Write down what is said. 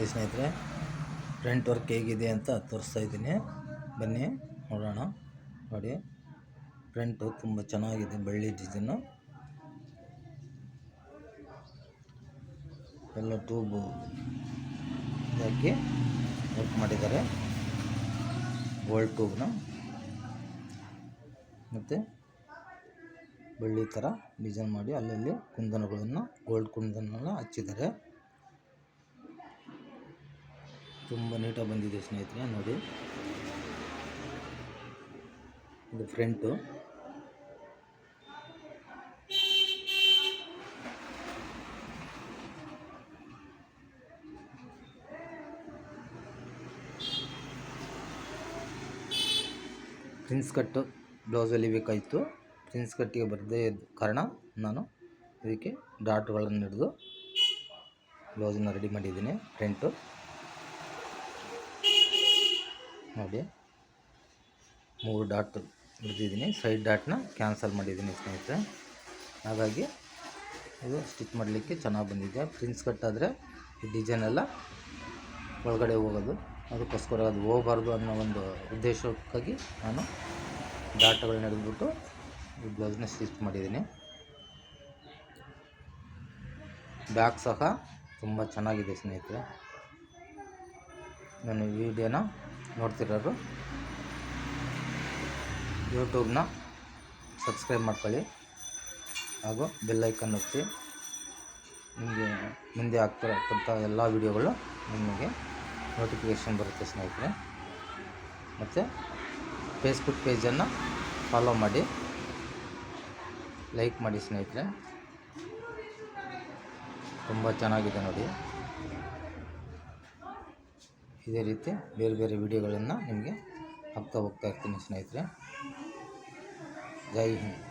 ನೋಡಿ ಸ್ನೇಹಿತರೆ, front work ಹೇಗಿದೆ ಅಂತ ತೋರಿಸ್ತಾ ಇದ್ದೀನಿ. ಬನ್ನಿ, ನೋಡೋಣ, ನೋಡಿ. ಫ್ರಂಟು ತುಂಬ ಚೆನ್ನಾಗಿದೆ, ಬೆಳ್ಳಿ ಡಿಸೈನು. ಎಲ್ಲ ಟ್ಯೂಬು ಹಾಕಿ ವರ್ಕ್ ಮಾಡಿದ್ದಾರೆ. ಗೋಲ್ಡ್ ಟ್ಯೂಬ್ನ. ಮತ್ತು ಬೆಳ್ಳಿ ಥರ ಡಿಸೈನ್ ಮಾಡಿ ಅಲ್ಲಲ್ಲಿ ಕುಂದನಗಳನ್ನು, ಗೋಲ್ಡ್ ಕುಂದನ ಹಚ್ಚಿದ್ದಾರೆ. ತುಂಬ ನೀಟಾಗಿ ಬಂದಿದೆ ಸ್ನೇಹಿತರೆ, ನೋಡಿ. ಇದು ಫ್ರಂಟು ಪ್ರಿನ್ಸ್ ಕಟ್ಟು ಬ್ಲೌಸಲ್ಲಿ ಬೇಕಾಯಿತು. ಪ್ರಿನ್ಸ್ ಕಟ್ಟಿಗೆ ಬರದೇ ಇದ್ದ ಕಾರಣ ನಾನು ಇದಕ್ಕೆ ಡಾಟ್ಗಳನ್ನು ಹಿಡಿದು ಬ್ಲೌಸನ್ನು ರೆಡಿ ಮಾಡಿದ್ದೀನಿ ಫ್ರಂಟು ನೋಡಿ. ಮೂರು ಡಾಟ್ ಹಿಡಿದಿದ್ದೀನಿ. ಸೈಡ್ ಡಾಟ್ನ ಕ್ಯಾನ್ಸಲ್ ಮಾಡಿದ್ದೀನಿ ಸ್ನೇಹಿತರೆ. ಹಾಗಾಗಿ ಇದು ಸ್ಟಿಚ್ ಮಾಡಲಿಕ್ಕೆ ಚೆನ್ನಾಗಿ ಬಂದಿದೆ. ಪ್ರಿನ್ಸ್ ಕಟ್ಟಾದರೆ ಈ ಡಿಸೈನ್ ಎಲ್ಲ ಒಳಗಡೆ ಹೋಗೋದು. ಅದಕ್ಕೋಸ್ಕರ ಅದು ಹೋಗಬಾರ್ದು ಅನ್ನೋ ಒಂದು ಉದ್ದೇಶಕ್ಕಾಗಿ ನಾನು ಡಾಟ್ಗಳನ್ನ ಹಿಡಿದ್ಬಿಟ್ಟು ಈ ಬ್ಲೌಸ್ನ ಸ್ಟಿಚ್ ಮಾಡಿದ್ದೀನಿ. ಬ್ಯಾಕ್ ಸಹ ತುಂಬ ಚೆನ್ನಾಗಿದೆ ಸ್ನೇಹಿತರೆ. ನಾನು ವಿಡಿಯೋನ ನೋಡ್ತಿರೋರು ಯೂಟ್ಯೂಬ್ನ ಸಬ್ಸ್ಕ್ರೈಬ್ ಮಾಡ್ಕೊಳ್ಳಿ. ಹಾಗೂ ಬೆಲ್ಲೈಕನ್ ಒತ್ತಿ. ನಿಮಗೆ ಮುಂದೆ ಆಗ್ತಿರತಕ್ಕಂಥ ಎಲ್ಲ ವಿಡಿಯೋಗಳು ನಿಮಗೆ ನೋಟಿಫಿಕೇಷನ್ ಬರುತ್ತೆ ಸ್ನೇಹಿತರೆ. ಮತ್ತು ಫೇಸ್ಬುಕ್ ಪೇಜನ್ನು ಫಾಲೋ ಮಾಡಿ. ಲೈಕ್ ಮಾಡಿ ಸ್ನೇಹಿತರೆ. ತುಂಬ ಚೆನ್ನಾಗಿದೆ ನೋಡಿ. ಇದೇ ರೀತಿ ಬೇರೆ ಬೇರೆ ವಿಡಿಯೋಗಳನ್ನು ನಿಮಗೆ ಹಾಕ್ತಾ ಹೋಗ್ತಾ ಇರ್ತೀನಿ ಸ್ನೇಹಿತರೆ. ಜೈ ಹಿಂದ್.